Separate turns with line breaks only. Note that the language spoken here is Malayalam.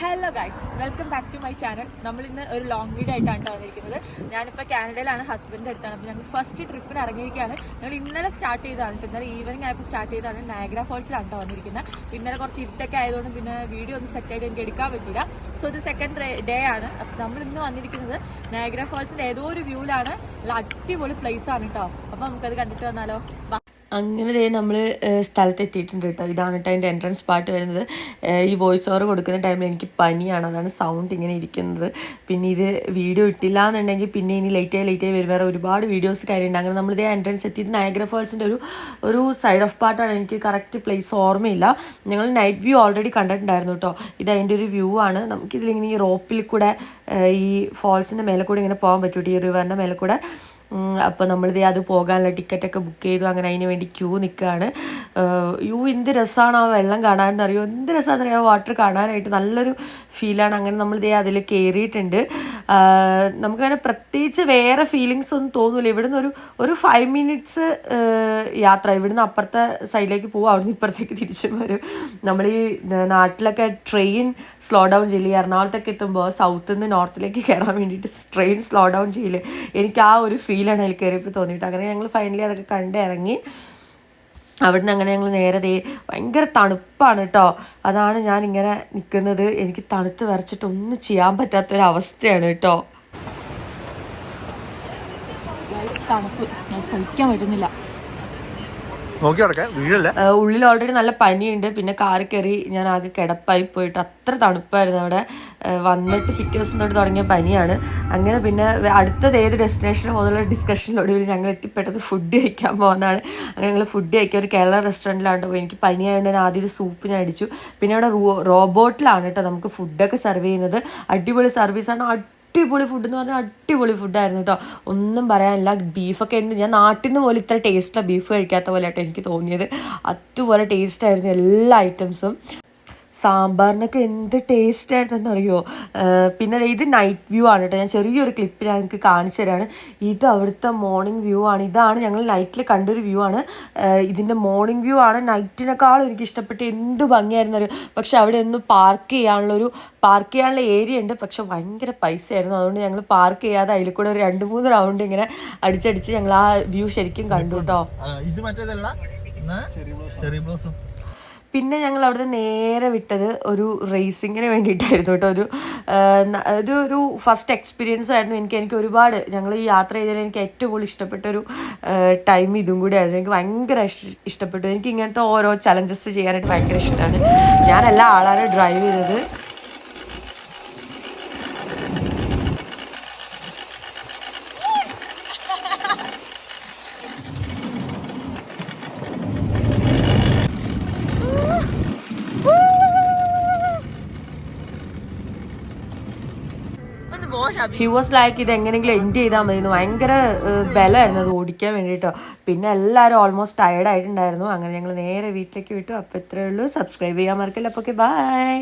Hello guys welcome back to my channel നമ്മൾ ഇന്ന് ഒരു ലോങ് വീഡിയോ ആയിട്ടാണ് ട്ടോ വന്നിരിക്കുന്നത്. ഞാനിപ്പോൾ കാനഡയിലാണ് ഹസ്ബൻഡ് അടുത്താണ്. അപ്പോൾ ഞങ്ങൾ ഫസ്റ്റ് ട്രിപ്പിന് ഇറങ്ങിയിരിക്കുകയാണ്. ഞങ്ങൾ ഇന്നലെ സ്റ്റാർട്ട് ചെയ്താണ്. ഇന്നലെ ഈവനിങ് ആയപ്പോൾ സ്റ്റാർട്ട് ചെയ്തതാണ്. നയഗ്ര ഫോൾസിലാണ് വന്നിരിക്കുന്നത്. ഇന്നലെ കുറച്ച് ഇരുട്ടൊക്കെ ആയതുകൊണ്ട് പിന്നെ വീഡിയോ ഒന്ന് സെറ്റ് ആയിട്ട് എനിക്ക് എടുക്കാൻ പറ്റില്ല സോ ഇത് സെക്കൻഡ് ഡേ ആണ്. അപ്പോൾ നമ്മൾ ഇന്ന് വന്നിരിക്കുന്നത് നയഗ്ര ഫോൾസിന്റെ ഏതോ ഒരു വ്യൂവിലാണ് അടിപൊളി പ്ലേസ് ആണ് കേട്ടോ. അപ്പോൾ നമുക്കത് കണ്ടിട്ട് വന്നാലോ? ബാ
അങ്ങനെ ദേ നമ്മൾ സ്ഥലത്ത് എത്തിയിട്ടുണ്ട് കേട്ടോ. ഇതാണ് കേട്ടോ അതിന്റെ എൻട്രൻസ് പാട്ട് വരുന്നത്. ഈ വോയിസ് ഓവർ കൊടുക്കുന്ന ടൈമിൽ എനിക്ക് പനിയാണ്. അതാണ് സൗണ്ട് ഇങ്ങനെ ഇരിക്കുന്നത്. പിന്നെ ഇത് വീഡിയോ ഇട്ടില്ല എന്നുണ്ടെങ്കിൽ പിന്നെ ഇനി ലൈറ്റ് ആയി ലൈറ്റ് ആയി വരും. വേറെ ഒരുപാട് വീഡിയോസ് കാര്യമുണ്ട് അങ്ങനെ നമ്മൾ ഇതേ എൻട്രൻസ് എത്തിയത് നയഗ്ര ഫോൾസിന്റെ ഒരു ഒരു സൈഡ് ഓഫ് പാട്ടാണ് എനിക്ക് കറക്റ്റ് പ്ലേസ് ഓർമ്മയില്ല. ഞങ്ങൾ നൈറ്റ് വ്യൂ ഓൾറെഡി കണ്ടിട്ടുണ്ടായിരുന്നു കേട്ടോ ഇത് അതിന്റെ ഒരു വ്യൂ ആണ്. നമുക്കിതിലിങ്ങനെ ഈ റോപ്പിൽ കൂടെ ഈ ഫോൾസിന്റെ മേലെ കൂടെ ഇങ്ങനെ പോകാൻ പറ്റൂട്ടോ ഈ റിവറിന്റെ മേലെ കൂടെ. അപ്പോൾ നമ്മളിത് അത് പോകാനുള്ള ടിക്കറ്റൊക്കെ ബുക്ക് ചെയ്തു. അങ്ങനെ അതിന് വേണ്ടി ക്യൂ നിൽക്കുകയാണ് യു എന്ത് രസമാണ് ആ വെള്ളം കാണാനെന്ന് അറിയോ എന്ത് രസമാണെന്ന് അറിയാം വാട്ടർ കാണാനായിട്ട് നല്ലൊരു ഫീലാണ് അങ്ങനെ നമ്മൾ ദേ അതിൽ കയറിയിട്ടുണ്ട് നമുക്കങ്ങനെ പ്രത്യേകിച്ച് വേറെ ഫീലിങ്സ് ഒന്നും തോന്നില്ല ഇവിടുന്ന് ഒരു ഒരു ഫൈവ് മിനിറ്റ്സ് യാത്ര. ഇവിടുന്ന് അപ്പുറത്തെ സൈഡിലേക്ക് പോകും അവിടുന്ന് ഇപ്പുറത്തേക്ക് തിരിച്ചു വരും. നമ്മൾ ഈ നാട്ടിലൊക്കെ ട്രെയിൻ സ്ലോ ഡൗൺ ചെയ്യില്ല എറണാകുളത്തൊക്കെ എത്തുമ്പോൾ സൗത്തിൽ നിന്ന് നോർത്തിലേക്ക് കയറാൻ വേണ്ടിയിട്ട് ട്രെയിൻ സ്ലോ ഡൗൺ ചെയ്യില്ല എനിക്ക് ആ ഒരു ഫീലാണ് അതിൽ കയറിയപ്പോൾ തോന്നിയിട്ട്. അങ്ങനെ ഞങ്ങൾ ഫൈനലി അതൊക്കെ കണ്ട് ഇറങ്ങി. അവിടെ നിന്ന് അങ്ങനെ ഞങ്ങൾ നേരെ ദേ ഭയങ്കര തണുപ്പാണ് കേട്ടോ അതാണ് ഞാൻ ഇങ്ങനെ നിൽക്കുന്നത് എനിക്ക് തണുത്ത് വരച്ചിട്ട് ഒന്നും ചെയ്യാൻ പറ്റാത്തൊരവസ്ഥയാണ് കേട്ടോ
തണുപ്പ്. സഹിക്കാൻ പറ്റുന്നില്ല.
ഉള്ളിൽ ഓൾറെഡി നല്ല പനിയുണ്ട്. പിന്നെ കാറി കയറി ഞാൻ ആകെ കിടപ്പായി പോയിട്ട് അത്ര തണുപ്പായിരുന്നു അവിടെ. വന്നിട്ട് പിറ്റേ ദിവസം തൊട്ട് തുടങ്ങിയ പനിയാണ്. അങ്ങനെ പിന്നെ അടുത്തത് ഏത് ഡെസ്റ്റിനേഷൻ മുതലുള്ള ഡിസ്കഷനിലൂടെ ഞങ്ങൾ എത്തിപ്പെട്ടത് ഫുഡ് കഴിക്കാൻ പോകുന്നതാണ് അങ്ങനെ ഞങ്ങൾ ഫുഡ് കഴിക്കാൻ ഒരു കേരള റെസ്റ്റോറന്റിലാണ് പോയി. എനിക്ക് പനിയായതുകൊണ്ട് ഞാൻ ആദ്യം ഒരു സൂപ്പ് ഞാൻ അടിച്ചു. പിന്നെ അവിടെ റോബോട്ടിലാണ് കേട്ടോ നമുക്ക് ഫുഡൊക്കെ സെർവ് ചെയ്യുന്നത്. അടിപൊളി സർവീസാണ് അടിപൊളി ഫുഡ് എന്ന് പറഞ്ഞാൽ അടിപൊളി ഫുഡായിരുന്നു കേട്ടോ ഒന്നും പറയാനില്ല. ബീഫൊക്കെ എന്ത് ഞാൻ നാട്ടിൽ നിന്ന് പോലും ഇത്ര ടേസ്റ്റുള്ള ബീഫ് കഴിക്കാത്ത പോലെ ആട്ടോ എനിക്ക് തോന്നിയത്. അതുപോലെ ടേസ്റ്റായിരുന്നു എല്ലാ ഐറ്റംസും സാമ്പാറിനൊക്കെ എന്ത് ടേസ്റ്റ് ആയിരുന്നെന്ന് അറിയോ? പിന്നെ ഇത് നൈറ്റ് വ്യൂ ആണ് കേട്ടോ. ഞാൻ ചെറിയൊരു ക്ലിപ്പ് ഞാൻ നിങ്ങൾക്ക് കാണിച്ചു തരാണ്. ഇത് അവിടുത്തെ മോർണിംഗ് വ്യൂ ആണ്. ഇതാണ് ഞങ്ങൾ നൈറ്റിൽ കണ്ടൊരു വ്യൂ ആണ്. ഇതിന്റെ മോർണിംഗ് വ്യൂ ആണ്. നൈറ്റിനേക്കാളും എനിക്ക് ഇഷ്ടപ്പെട്ട് എന്ത് ഭംഗിയായിരുന്നു അറിയോ? പക്ഷെ അവിടെ ഒന്ന് പാർക്ക് ചെയ്യാനുള്ള ഒരു പാർക്ക് ചെയ്യാനുള്ള ഏരിയ ഉണ്ട്. പക്ഷെ ഭയങ്കര പൈസയായിരുന്നു. അതുകൊണ്ട് ഞങ്ങൾ പാർക്ക് ചെയ്യാതെ അതിൽ കൂടെ ഒരു രണ്ട് മൂന്ന് റൗണ്ട് ഇങ്ങനെ അടിച്ചടിച്ച് ഞങ്ങൾ ആ വ്യൂ ശരിക്കും കണ്ടു കേട്ടോ.
ഇത് മറ്റേതല്ല. ചെറിയ ബ്ലോസം.
പിന്നെ ഞങ്ങൾ അവിടുന്ന് നേരെ വിട്ടത് ഒരു റേസിങ്ങിന് വേണ്ടിയിട്ടായിരുന്നു കേട്ടോ. ഒരു ഒരു ഒരു ഫസ്റ്റ് എക്സ്പീരിയൻസ് ആയിരുന്നു. എനിക്ക് എനിക്ക് ഒരുപാട് ഞങ്ങൾ ഈ യാത്ര ചെയ്തതിൽ എനിക്ക് ഏറ്റവും കൂടുതൽ ഇഷ്ടപ്പെട്ട ഒരു ടൈം ഇതും കൂടി ആയിരുന്നു എനിക്ക് ഭയങ്കര ഇഷ്ടപ്പെട്ടു. എനിക്ക് ഇങ്ങനത്തെ ഓരോ ചലഞ്ചസ് ചെയ്യാനായിട്ട് ഭയങ്കര ഇഷ്ടമാണ്. ഞാനല്ല ആളാണ് ഡ്രൈവ് ചെയ്തത്. ഹി വാസ് ലൈക്ക് ഇത് എങ്ങനെയെങ്കിലും എൻഡ് ചെയ്താൽ മതി. ഭയങ്കര ബലമായിരുന്നു അത് ഓടിക്കാൻ വേണ്ടിയിട്ടോ. പിന്നെ എല്ലാവരും ഓൾമോസ്റ്റ് ടയർഡ് ആയിട്ടുണ്ടായിരുന്നു. അങ്ങനെ ഞങ്ങൾ നേരെ വീട്ടിലേക്ക് വിട്ടു. അപ്പോൾ ഇത്രയേ ഉള്ളൂ. സബ്സ്ക്രൈബ് ചെയ്യാൻ മറക്കില്ല. അപ്പോൾ ഓക്കെ ബൈ